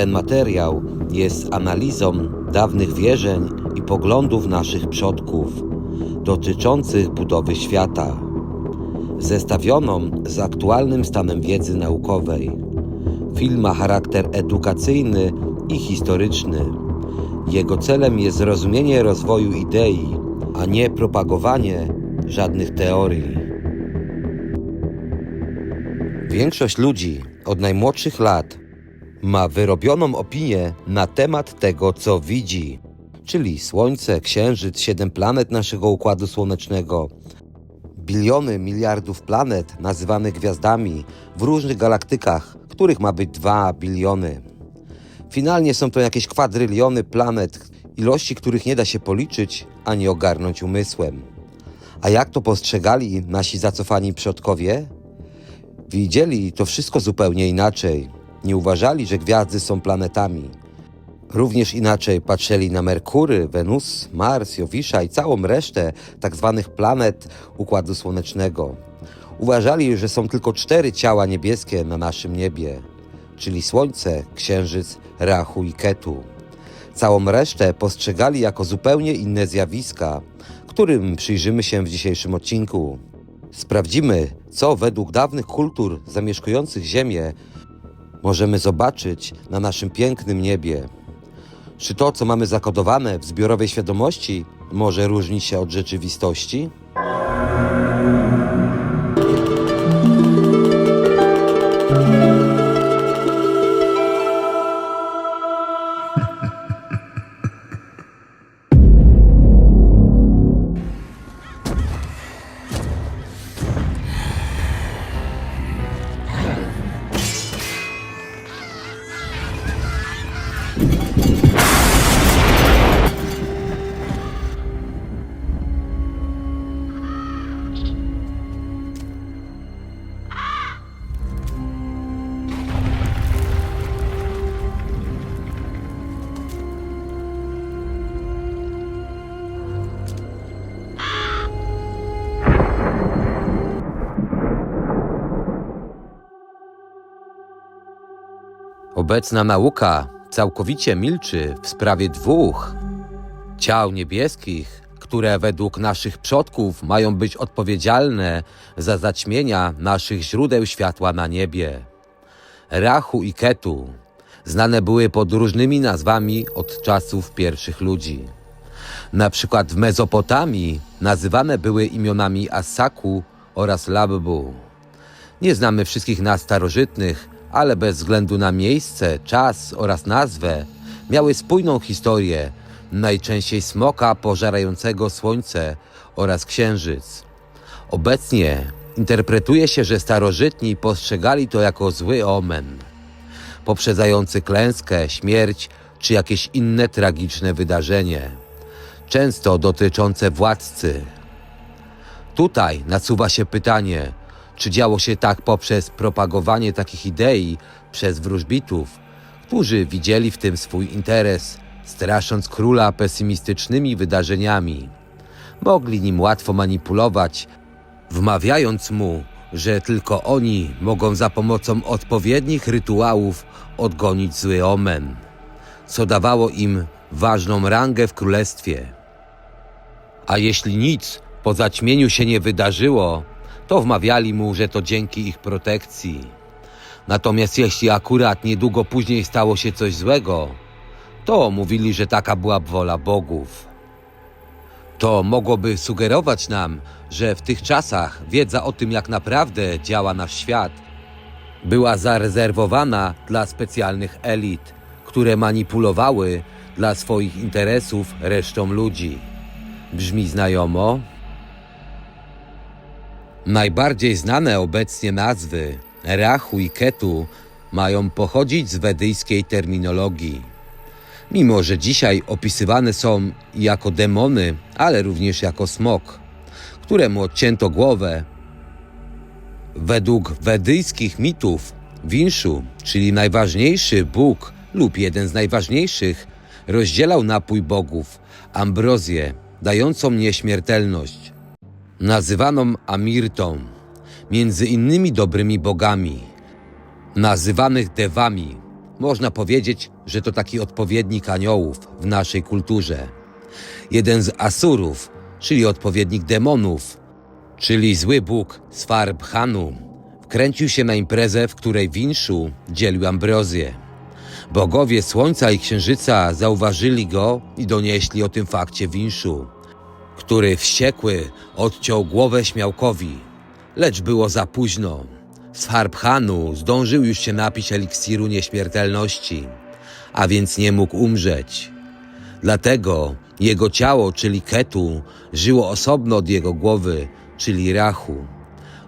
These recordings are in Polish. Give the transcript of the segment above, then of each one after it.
Ten materiał jest analizą dawnych wierzeń i poglądów naszych przodków dotyczących budowy świata, zestawioną z aktualnym stanem wiedzy naukowej. Film ma charakter edukacyjny i historyczny. Jego celem jest zrozumienie rozwoju idei, a nie propagowanie żadnych teorii. Większość ludzi od najmłodszych lat ma wyrobioną opinię na temat tego, co widzi, czyli Słońce, Księżyc, siedem planet naszego układu słonecznego, biliony miliardów planet nazywanych gwiazdami w różnych galaktykach, których ma być dwa biliony. Finalnie są to jakieś kwadryliony planet, ilości których nie da się policzyć ani ogarnąć umysłem. A jak to postrzegali nasi zacofani przodkowie? Widzieli to wszystko zupełnie inaczej. Nie uważali, że gwiazdy są planetami. Również inaczej patrzyli na Merkury, Wenus, Mars, Jowisza i całą resztę tak zwanych planet Układu Słonecznego. Uważali, że są tylko cztery ciała niebieskie na naszym niebie, czyli Słońce, Księżyc, Rachu i Ketu. Całą resztę postrzegali jako zupełnie inne zjawiska, którym przyjrzymy się w dzisiejszym odcinku. Sprawdzimy, co według dawnych kultur zamieszkujących Ziemię możemy zobaczyć na naszym pięknym niebie. Czy to, co mamy zakodowane w zbiorowej świadomości, może różnić się od rzeczywistości? Obecna nauka całkowicie milczy w sprawie dwóch ciał niebieskich, które według naszych przodków mają być odpowiedzialne za zaćmienia naszych źródeł światła na niebie. Rachu i Ketu znane były pod różnymi nazwami od czasów pierwszych ludzi. Na przykład w Mezopotamii nazywane były imionami Asaku oraz Labbu. Nie znamy wszystkich nazw starożytnych, ale bez względu na miejsce, czas oraz nazwę miały spójną historię, najczęściej smoka pożerającego słońce oraz księżyc. Obecnie interpretuje się, że starożytni postrzegali to jako zły omen, poprzedzający klęskę, śmierć czy jakieś inne tragiczne wydarzenie, często dotyczące władcy. Tutaj nasuwa się pytanie, czy działo się tak poprzez propagowanie takich idei przez wróżbitów, którzy widzieli w tym swój interes, strasząc króla pesymistycznymi wydarzeniami. Mogli nim łatwo manipulować, wmawiając mu, że tylko oni mogą za pomocą odpowiednich rytuałów odgonić zły omen, co dawało im ważną rangę w królestwie. A jeśli nic po zaćmieniu się nie wydarzyło, to wmawiali mu, że to dzięki ich protekcji. Natomiast jeśli akurat niedługo później stało się coś złego, to mówili, że taka była wola bogów. To mogłoby sugerować nam, że w tych czasach wiedza o tym, jak naprawdę działa nasz świat, była zarezerwowana dla specjalnych elit, które manipulowały dla swoich interesów resztą ludzi. Brzmi znajomo? Najbardziej znane obecnie nazwy Rahu i Ketu mają pochodzić z wedyjskiej terminologii. Mimo, że dzisiaj opisywane są jako demony, ale również jako smok, któremu odcięto głowę. Według wedyjskich mitów Winszu, czyli najważniejszy Bóg lub jeden z najważniejszych, rozdzielał napój bogów, ambrozję, dającą nieśmiertelność nazywaną Amirtą, między innymi dobrymi bogami, nazywanych dewami, można powiedzieć, że to taki odpowiednik aniołów w naszej kulturze. Jeden z Asurów, czyli odpowiednik demonów, czyli zły bóg Svarbhanu, wkręcił się na imprezę, w której Winszu dzielił ambrozję. Bogowie Słońca i Księżyca zauważyli go i donieśli o tym fakcie Winszu, który wściekły odciął głowę śmiałkowi. Lecz było za późno. Svarbhanu zdążył już się napić eliksiru nieśmiertelności, a więc nie mógł umrzeć. Dlatego jego ciało, czyli Ketu, żyło osobno od jego głowy, czyli Rachu.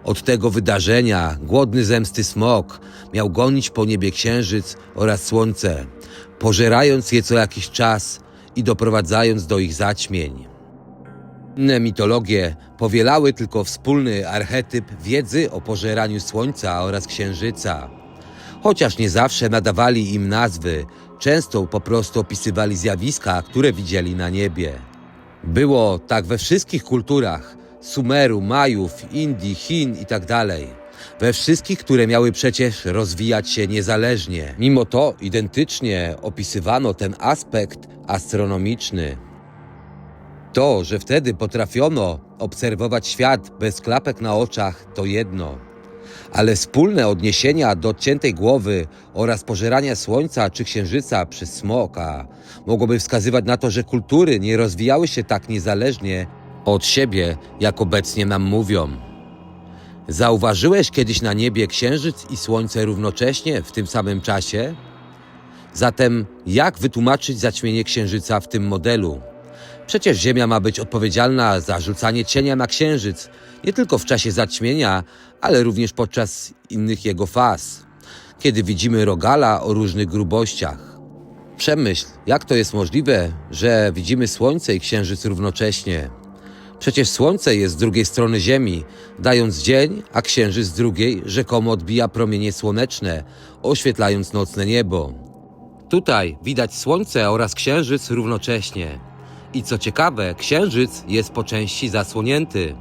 Od tego wydarzenia głodny zemsty smok miał gonić po niebie księżyc oraz słońce, pożerając je co jakiś czas i doprowadzając do ich zaćmień. Inne mitologie powielały tylko wspólny archetyp wiedzy o pożeraniu słońca oraz księżyca. Chociaż nie zawsze nadawali im nazwy, często po prostu opisywali zjawiska, które widzieli na niebie. Było tak we wszystkich kulturach Sumeru, Majów, Indii, Chin itd. We wszystkich, które miały przecież rozwijać się niezależnie. Mimo to identycznie opisywano ten aspekt astronomiczny. To, że wtedy potrafiono obserwować świat bez klapek na oczach, to jedno. Ale wspólne odniesienia do odciętej głowy oraz pożerania słońca czy księżyca przez smoka mogłoby wskazywać na to, że kultury nie rozwijały się tak niezależnie od siebie, jak obecnie nam mówią. Zauważyłeś kiedyś na niebie księżyc i słońce równocześnie w tym samym czasie? Zatem, jak wytłumaczyć zaćmienie księżyca w tym modelu? Przecież Ziemia ma być odpowiedzialna za rzucanie cienia na księżyc, nie tylko w czasie zaćmienia, ale również podczas innych jego faz, kiedy widzimy rogala o różnych grubościach. Przemyśl, jak to jest możliwe, że widzimy Słońce i Księżyc równocześnie. Przecież Słońce jest z drugiej strony Ziemi, dając dzień, a Księżyc z drugiej rzekomo odbija promienie słoneczne, oświetlając nocne niebo. Tutaj widać Słońce oraz Księżyc równocześnie. I co ciekawe, Księżyc jest po części zasłonięty.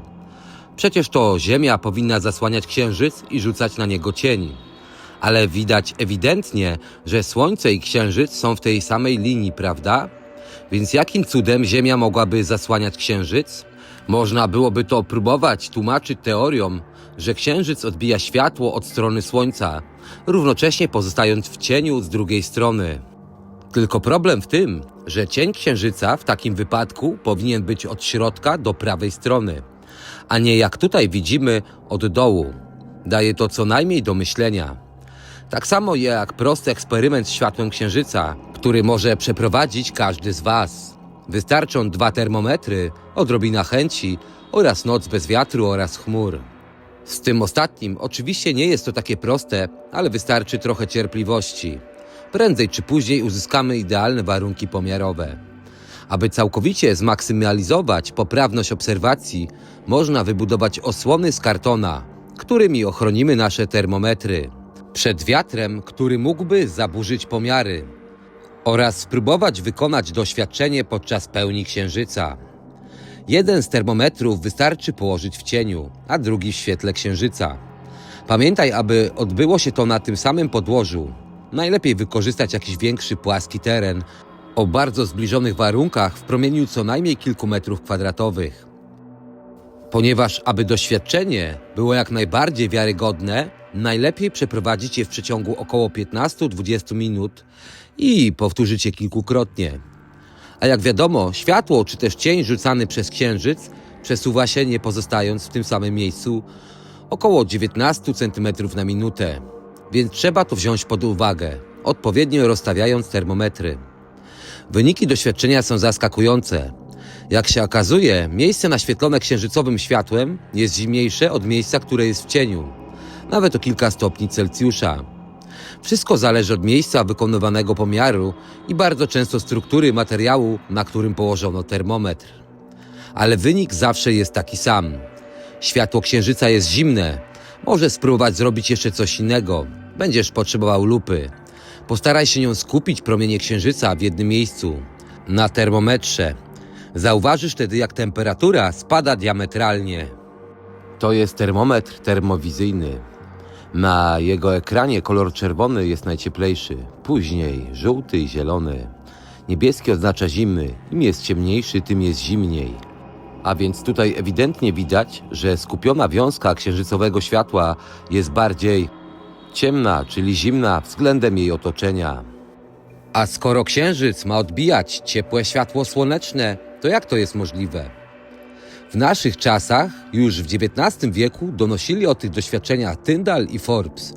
Przecież to Ziemia powinna zasłaniać Księżyc i rzucać na niego cień. Ale widać ewidentnie, że Słońce i Księżyc są w tej samej linii, prawda? Więc jakim cudem Ziemia mogłaby zasłaniać Księżyc? Można byłoby to próbować tłumaczyć teorią, że Księżyc odbija światło od strony Słońca, równocześnie pozostając w cieniu z drugiej strony. Tylko problem w tym, że cień księżyca w takim wypadku powinien być od środka do prawej strony, a nie jak tutaj widzimy od dołu. Daje to co najmniej do myślenia. Tak samo jak prosty eksperyment z światłem księżyca, który może przeprowadzić każdy z Was. Wystarczą dwa termometry, odrobina chęci oraz noc bez wiatru oraz chmur. Z tym ostatnim oczywiście nie jest to takie proste, ale wystarczy trochę cierpliwości. Prędzej czy później uzyskamy idealne warunki pomiarowe. Aby całkowicie zmaksymalizować poprawność obserwacji, można wybudować osłony z kartona, którymi ochronimy nasze termometry przed wiatrem, który mógłby zaburzyć pomiary, oraz spróbować wykonać doświadczenie podczas pełni księżyca. Jeden z termometrów wystarczy położyć w cieniu, a drugi w świetle księżyca. Pamiętaj, aby odbyło się to na tym samym podłożu. Najlepiej wykorzystać jakiś większy płaski teren o bardzo zbliżonych warunkach w promieniu co najmniej kilku metrów kwadratowych. Ponieważ, aby doświadczenie było jak najbardziej wiarygodne, najlepiej przeprowadzić je w przeciągu około 15-20 minut i powtórzyć je kilkukrotnie. A jak wiadomo, światło czy też cień rzucany przez księżyc przesuwa się nie pozostając w tym samym miejscu około 19 cm na minutę, więc trzeba to wziąć pod uwagę, odpowiednio rozstawiając termometry. Wyniki doświadczenia są zaskakujące. Jak się okazuje, miejsce naświetlone księżycowym światłem jest zimniejsze od miejsca, które jest w cieniu, nawet o kilka stopni Celsjusza. Wszystko zależy od miejsca wykonywanego pomiaru i bardzo często struktury materiału, na którym położono termometr. Ale wynik zawsze jest taki sam. Światło księżyca jest zimne. Możesz spróbować zrobić jeszcze coś innego. Będziesz potrzebował lupy. Postaraj się nią skupić promienie księżyca w jednym miejscu, na termometrze. Zauważysz wtedy, jak temperatura spada diametralnie. To jest termometr termowizyjny. Na jego ekranie kolor czerwony jest najcieplejszy, później żółty i zielony. Niebieski oznacza zimy, im jest ciemniejszy, tym jest zimniej. A więc tutaj ewidentnie widać, że skupiona wiązka księżycowego światła jest bardziej ciemna, czyli zimna względem jej otoczenia. A skoro księżyc ma odbijać ciepłe światło słoneczne, to jak to jest możliwe? W naszych czasach, już w XIX wieku, donosili o tych doświadczeniach Tyndall i Forbes,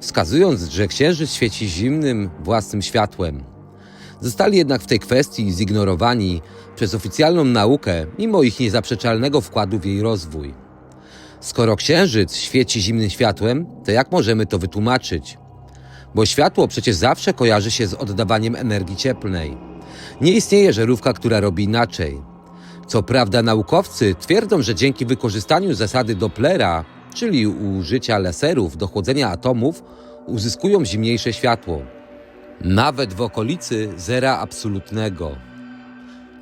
wskazując, że księżyc świeci zimnym, własnym światłem. Zostali jednak w tej kwestii zignorowani przez oficjalną naukę, mimo ich niezaprzeczalnego wkładu w jej rozwój. Skoro księżyc świeci zimnym światłem, to jak możemy to wytłumaczyć? Bo światło przecież zawsze kojarzy się z oddawaniem energii cieplnej. Nie istnieje żarówka, która robi inaczej. Co prawda naukowcy twierdzą, że dzięki wykorzystaniu zasady Dopplera, czyli użycia laserów do chłodzenia atomów, uzyskują zimniejsze światło. Nawet w okolicy zera absolutnego.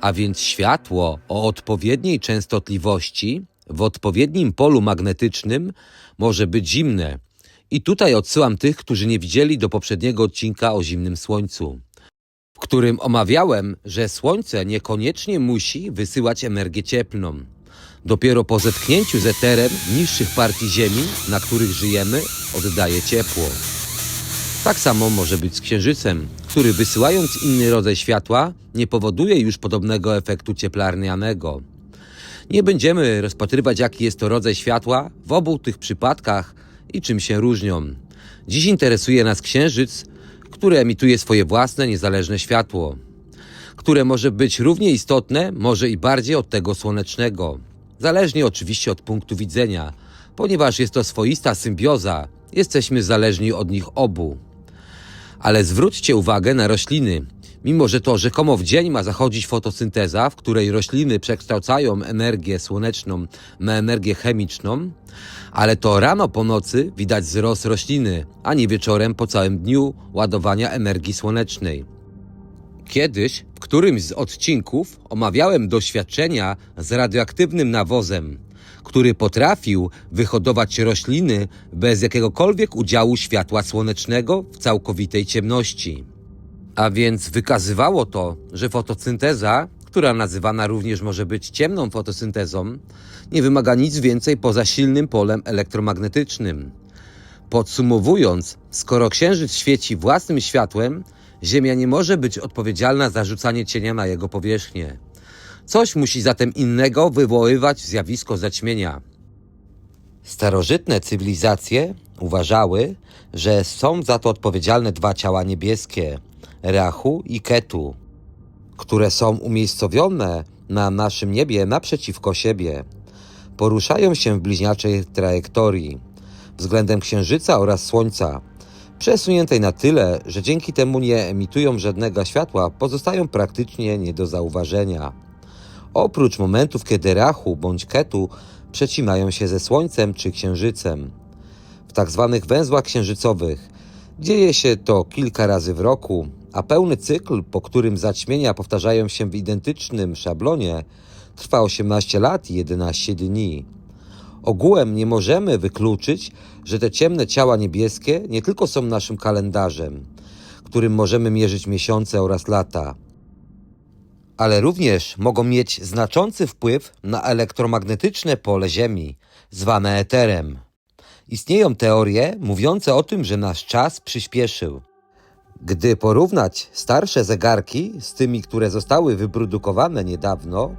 A więc światło o odpowiedniej częstotliwości w odpowiednim polu magnetycznym może być zimne. I tutaj odsyłam tych, którzy nie widzieli do poprzedniego odcinka o zimnym słońcu, w którym omawiałem, że słońce niekoniecznie musi wysyłać energię cieplną. Dopiero po zetknięciu z eterem niższych partii Ziemi, na których żyjemy, oddaje ciepło. Tak samo może być z Księżycem, który wysyłając inny rodzaj światła nie powoduje już podobnego efektu cieplarnianego. Nie będziemy rozpatrywać, jaki jest to rodzaj światła w obu tych przypadkach i czym się różnią. Dziś interesuje nas Księżyc, który emituje swoje własne, niezależne światło, które może być równie istotne, może i bardziej od tego słonecznego. Zależnie oczywiście od punktu widzenia, ponieważ jest to swoista symbioza, jesteśmy zależni od nich obu. Ale zwróćcie uwagę na rośliny. Mimo, że to rzekomo w dzień ma zachodzić fotosynteza, w której rośliny przekształcają energię słoneczną na energię chemiczną, ale to rano po nocy widać wzrost rośliny, a nie wieczorem po całym dniu ładowania energii słonecznej. Kiedyś w którymś z odcinków omawiałem doświadczenia z radioaktywnym nawozem, który potrafił wyhodować rośliny bez jakiegokolwiek udziału światła słonecznego w całkowitej ciemności. A więc wykazywało to, że fotosynteza, która nazywana również może być ciemną fotosyntezą, nie wymaga nic więcej poza silnym polem elektromagnetycznym. Podsumowując, skoro Księżyc świeci własnym światłem, Ziemia nie może być odpowiedzialna za rzucanie cienia na jego powierzchnię. Coś musi zatem innego wywoływać zjawisko zaćmienia. Starożytne cywilizacje uważały, że są za to odpowiedzialne dwa ciała niebieskie Rahu i Ketu, które są umiejscowione na naszym niebie naprzeciwko siebie. Poruszają się w bliźniaczej trajektorii względem Księżyca oraz Słońca, przesuniętej na tyle, że dzięki temu nie emitują żadnego światła, pozostają praktycznie nie do zauważenia. Oprócz momentów, kiedy Rahu bądź Ketu przecimają się ze Słońcem czy Księżycem. W tak zwanych węzłach księżycowych dzieje się to kilka razy w roku, a pełny cykl, po którym zaćmienia powtarzają się w identycznym szablonie, trwa 18 lat i 11 dni. Ogółem nie możemy wykluczyć, że te ciemne ciała niebieskie nie tylko są naszym kalendarzem, którym możemy mierzyć miesiące oraz lata, ale również mogą mieć znaczący wpływ na elektromagnetyczne pole Ziemi, zwane eterem. Istnieją teorie mówiące o tym, że nasz czas przyspieszył. Gdy porównać starsze zegarki z tymi, które zostały wyprodukowane niedawno,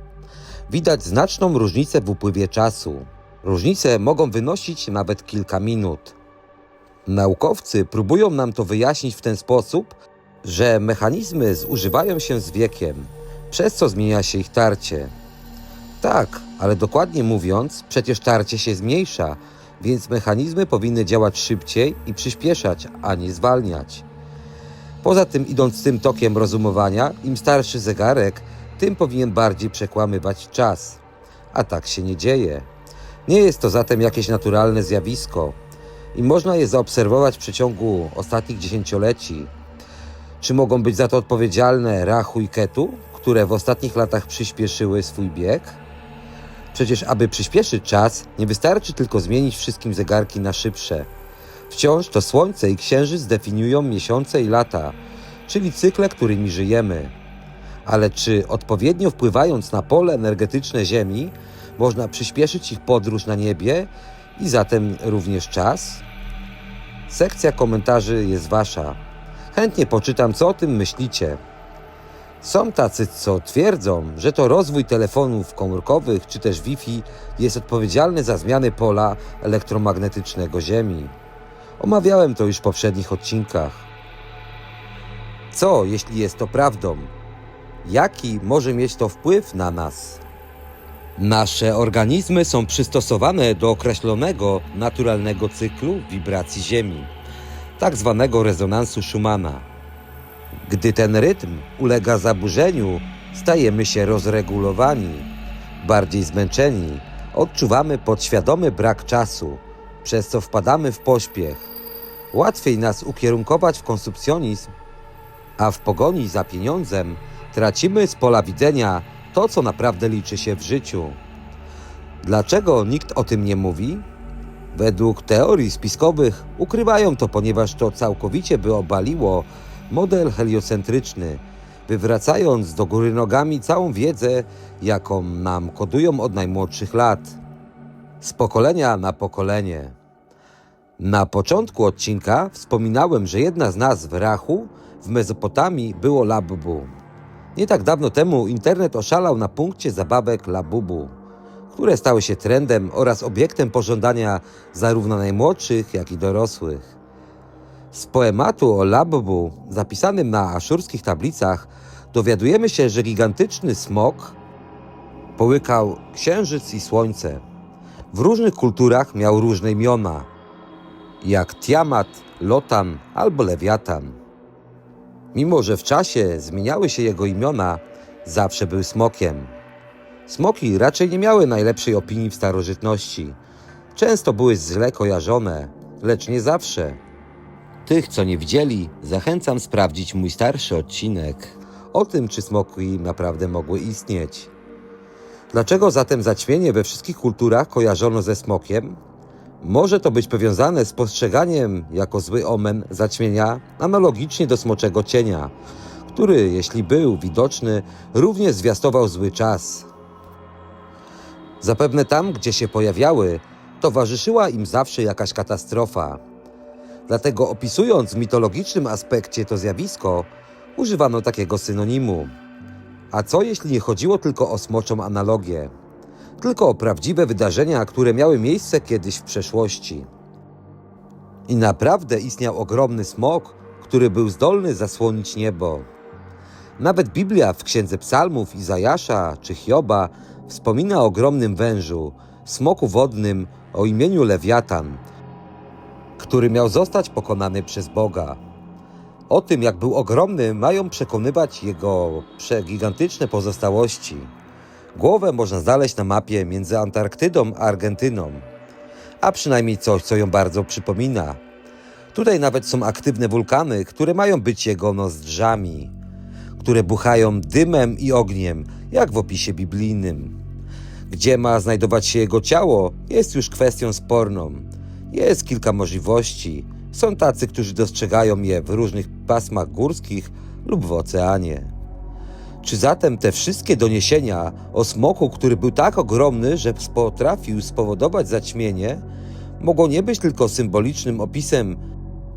widać znaczną różnicę w upływie czasu. Różnice mogą wynosić nawet kilka minut. Naukowcy próbują nam to wyjaśnić w ten sposób, że mechanizmy zużywają się z wiekiem, przez co zmienia się ich tarcie. Tak, ale dokładnie mówiąc, przecież tarcie się zmniejsza, więc mechanizmy powinny działać szybciej i przyspieszać, a nie zwalniać. Poza tym, idąc tym tokiem rozumowania, im starszy zegarek, tym powinien bardziej przekłamywać czas. A tak się nie dzieje. Nie jest to zatem jakieś naturalne zjawisko i można je zaobserwować w przeciągu ostatnich dziesięcioleci. Czy mogą być za to odpowiedzialne Rahu i Ketu, które w ostatnich latach przyspieszyły swój bieg? Przecież, aby przyspieszyć czas, nie wystarczy tylko zmienić wszystkim zegarki na szybsze. Wciąż to Słońce i Księżyc definiują miesiące i lata, czyli cykle, którymi żyjemy. Ale czy odpowiednio wpływając na pole energetyczne Ziemi, można przyspieszyć ich podróż na niebie i zatem również czas? Sekcja komentarzy jest Wasza. Chętnie poczytam, co o tym myślicie. Są tacy, co twierdzą, że to rozwój telefonów komórkowych czy też Wi-Fi jest odpowiedzialny za zmiany pola elektromagnetycznego Ziemi. Omawiałem to już w poprzednich odcinkach. Co, jeśli jest to prawdą? Jaki może mieć to wpływ na nas? Nasze organizmy są przystosowane do określonego naturalnego cyklu wibracji Ziemi, tak zwanego rezonansu Schumana. Gdy ten rytm ulega zaburzeniu, stajemy się rozregulowani, bardziej zmęczeni, odczuwamy podświadomy brak czasu, przez co wpadamy w pośpiech. Łatwiej nas ukierunkować w konsumpcjonizm, a w pogoni za pieniądzem tracimy z pola widzenia to, co naprawdę liczy się w życiu. Dlaczego nikt o tym nie mówi? Według teorii spiskowych ukrywają to, ponieważ to całkowicie by obaliło model heliocentryczny, wywracając do góry nogami całą wiedzę, jaką nam kodują od najmłodszych lat. Z pokolenia na pokolenie. Na początku odcinka wspominałem, że jedna z nazw Rachu w Mezopotamii było Labubu. Nie tak dawno temu internet oszalał na punkcie zabawek Labubu, które stały się trendem oraz obiektem pożądania zarówno najmłodszych, jak i dorosłych. Z poematu o Labubu, zapisanym na aszurskich tablicach, dowiadujemy się, że gigantyczny smok połykał księżyc i słońce. W różnych kulturach miał różne imiona, jak Tiamat, Lotan albo Lewiatan. Mimo, że w czasie zmieniały się jego imiona, zawsze był smokiem. Smoki raczej nie miały najlepszej opinii w starożytności. Często były źle kojarzone, lecz nie zawsze. Tych, co nie widzieli, zachęcam sprawdzić mój starszy odcinek o tym, czy smoki naprawdę mogły istnieć. Dlaczego zatem zaćmienie we wszystkich kulturach kojarzono ze smokiem? Może to być powiązane z postrzeganiem jako zły omen zaćmienia analogicznie do smoczego cienia, który, jeśli był widoczny, również zwiastował zły czas. Zapewne tam, gdzie się pojawiały, towarzyszyła im zawsze jakaś katastrofa. Dlatego opisując w mitologicznym aspekcie to zjawisko, używano takiego synonimu. A co jeśli nie chodziło tylko o smoczą analogię, tylko prawdziwe wydarzenia, które miały miejsce kiedyś w przeszłości? I naprawdę istniał ogromny smok, który był zdolny zasłonić niebo. Nawet Biblia w Księdze Psalmów Izajasza czy Hioba wspomina o ogromnym wężu, smoku wodnym o imieniu Lewiatan, który miał zostać pokonany przez Boga. O tym, jak był ogromny, mają przekonywać jego przegigantyczne pozostałości. Głowę można znaleźć na mapie między Antarktydą a Argentyną, a przynajmniej coś, co ją bardzo przypomina. Tutaj nawet są aktywne wulkany, które mają być jego nozdrzami, które buchają dymem i ogniem, jak w opisie biblijnym. Gdzie ma znajdować się jego ciało, jest już kwestią sporną. Jest kilka możliwości. Są tacy, którzy dostrzegają je w różnych pasmach górskich lub w oceanie. Czy zatem te wszystkie doniesienia o smoku, który był tak ogromny, że potrafił spowodować zaćmienie, mogą nie być tylko symbolicznym opisem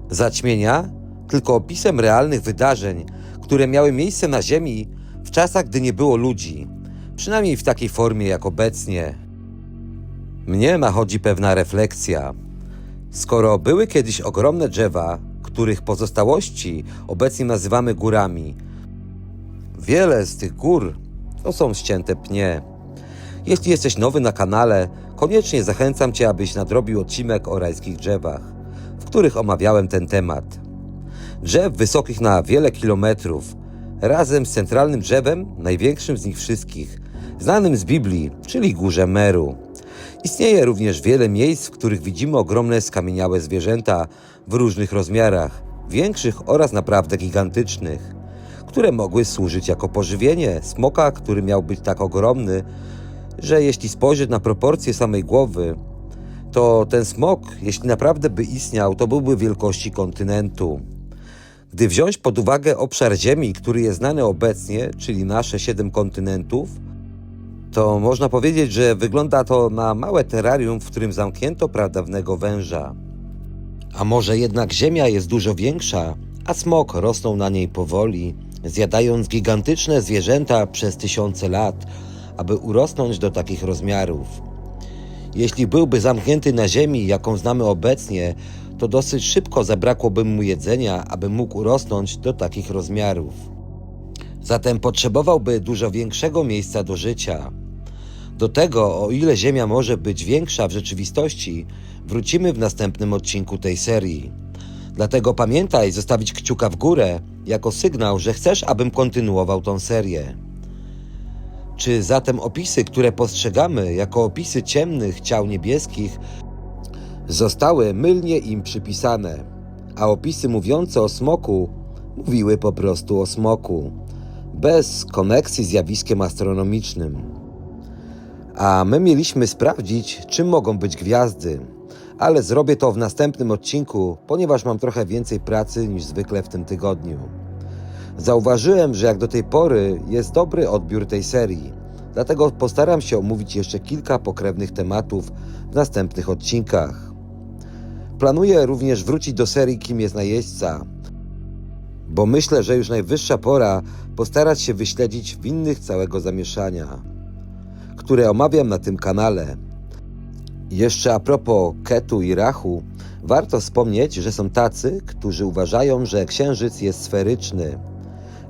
zaćmienia, tylko opisem realnych wydarzeń, które miały miejsce na Ziemi w czasach, gdy nie było ludzi, przynajmniej w takiej formie jak obecnie. Mnie nachodzi pewna refleksja. Skoro były kiedyś ogromne drzewa, których pozostałości obecnie nazywamy górami, wiele z tych gór to są ścięte pnie. Jeśli jesteś nowy na kanale, koniecznie zachęcam Cię, abyś nadrobił odcinek o rajskich drzewach, w których omawiałem ten temat. Drzew wysokich na wiele kilometrów, razem z centralnym drzewem, największym z nich wszystkich, znanym z Biblii, czyli Górze Meru. Istnieje również wiele miejsc, w których widzimy ogromne skamieniałe zwierzęta w różnych rozmiarach, większych oraz naprawdę gigantycznych, które mogły służyć jako pożywienie smoka, który miał być tak ogromny, że jeśli spojrzeć na proporcje samej głowy, to ten smok, jeśli naprawdę by istniał, to byłby wielkości kontynentu. Gdy wziąć pod uwagę obszar Ziemi, który jest znany obecnie, czyli nasze siedem kontynentów, to można powiedzieć, że wygląda to na małe terrarium, w którym zamknięto pradawnego węża. A może jednak Ziemia jest dużo większa, a smok rosną na niej powoli, zjadając gigantyczne zwierzęta przez tysiące lat, aby urosnąć do takich rozmiarów. Jeśli byłby zamknięty na Ziemi, jaką znamy obecnie, to dosyć szybko zabrakłoby mu jedzenia, aby mógł urosnąć do takich rozmiarów. Zatem potrzebowałby dużo większego miejsca do życia. Do tego, o ile Ziemia może być większa w rzeczywistości, wrócimy w następnym odcinku tej serii. Dlatego pamiętaj zostawić kciuka w górę jako sygnał, że chcesz, abym kontynuował tą serię. Czy zatem opisy, które postrzegamy jako opisy ciemnych ciał niebieskich, zostały mylnie im przypisane, a opisy mówiące o smoku mówiły po prostu o smoku, bez koneksji z zjawiskiem astronomicznym. A my mieliśmy sprawdzić, czym mogą być gwiazdy, ale zrobię to w następnym odcinku, ponieważ mam trochę więcej pracy niż zwykle w tym tygodniu. Zauważyłem, że jak do tej pory jest dobry odbiór tej serii, dlatego postaram się omówić jeszcze kilka pokrewnych tematów w następnych odcinkach. Planuję również wrócić do serii Kim jest najeźdźca, bo myślę, że już najwyższa pora postarać się wyśledzić winnych całego zamieszania, które omawiam na tym kanale. Jeszcze a propos Ketu i Rachu, warto wspomnieć, że są tacy, którzy uważają, że Księżyc jest sferyczny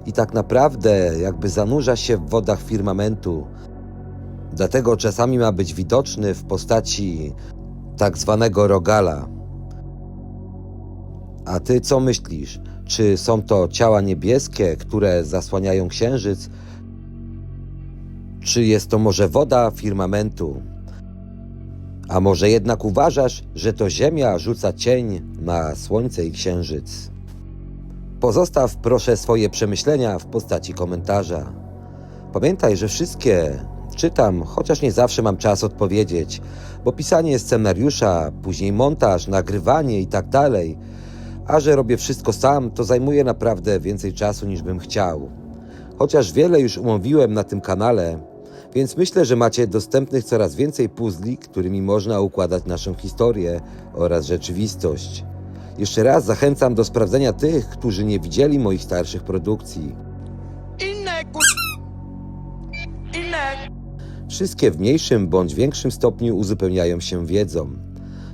i tak naprawdę jakby zanurza się w wodach firmamentu. Dlatego czasami ma być widoczny w postaci tak zwanego rogala. A ty co myślisz? Czy są to ciała niebieskie, które zasłaniają księżyc? Czy jest to może woda firmamentu? A może jednak uważasz, że to Ziemia rzuca cień na Słońce i Księżyc? Pozostaw proszę swoje przemyślenia w postaci komentarza. Pamiętaj, że wszystkie czytam, chociaż nie zawsze mam czas odpowiedzieć, bo pisanie scenariusza, później montaż, nagrywanie i tak dalej, a że robię wszystko sam, to zajmuje naprawdę więcej czasu niż bym chciał. Chociaż wiele już umówiłem na tym kanale, więc myślę, że macie dostępnych coraz więcej puzli, którymi można układać naszą historię oraz rzeczywistość. Jeszcze raz zachęcam do sprawdzenia tych, którzy nie widzieli moich starszych produkcji. Inne ku... Inne... Wszystkie w mniejszym bądź większym stopniu uzupełniają się wiedzą.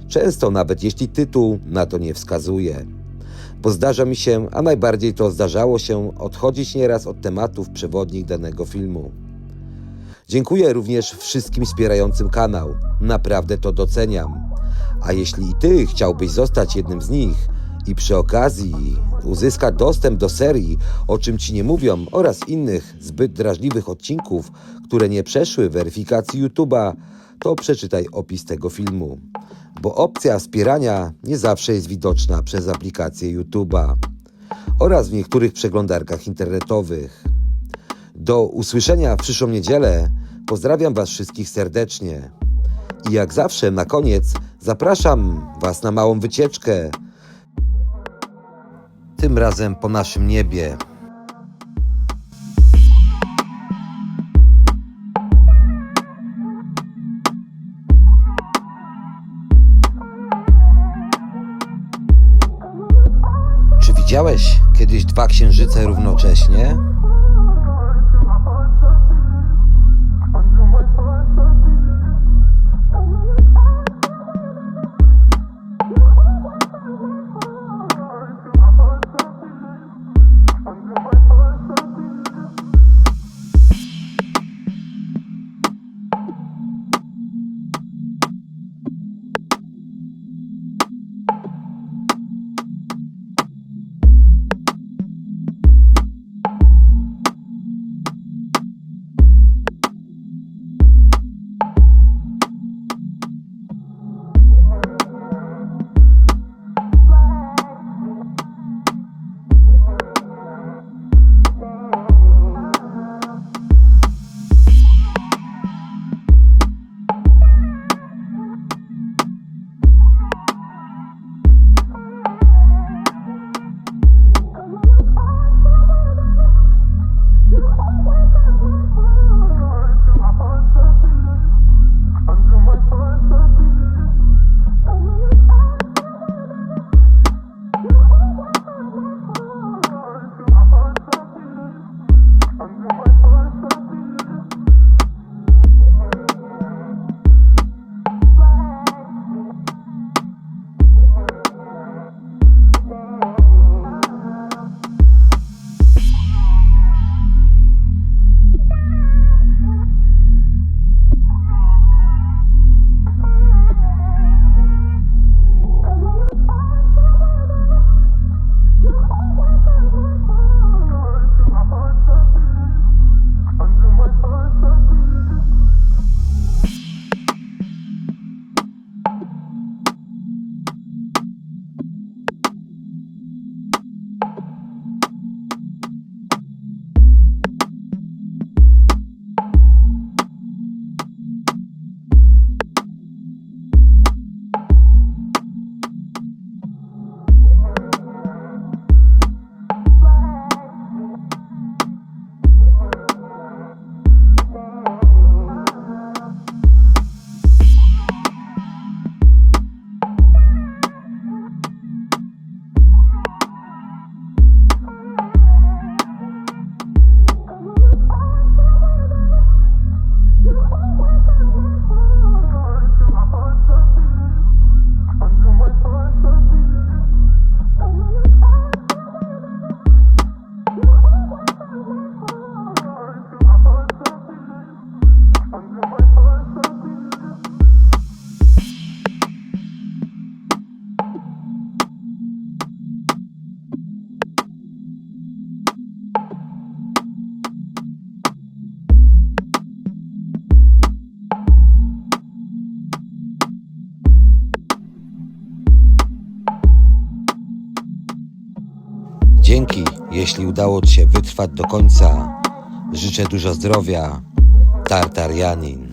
Często nawet jeśli tytuł na to nie wskazuje. Bo zdarza mi się, a najbardziej to zdarzało się, odchodzić nieraz od tematów przewodnich danego filmu. Dziękuję również wszystkim wspierającym kanał. Naprawdę to doceniam. A jeśli i ty chciałbyś zostać jednym z nich i przy okazji uzyskać dostęp do serii, o czym ci nie mówią, oraz innych zbyt drażliwych odcinków, które nie przeszły weryfikacji YouTube'a, to przeczytaj opis tego filmu. Bo opcja wspierania nie zawsze jest widoczna przez aplikację YouTube'a oraz w niektórych przeglądarkach internetowych. Do usłyszenia w przyszłą niedzielę. Pozdrawiam Was wszystkich serdecznie. I jak zawsze na koniec zapraszam Was na małą wycieczkę. Tym razem po naszym niebie. Czy widziałeś kiedyś dwa księżyce równocześnie? Do końca. Życzę dużo zdrowia. Tartarianin.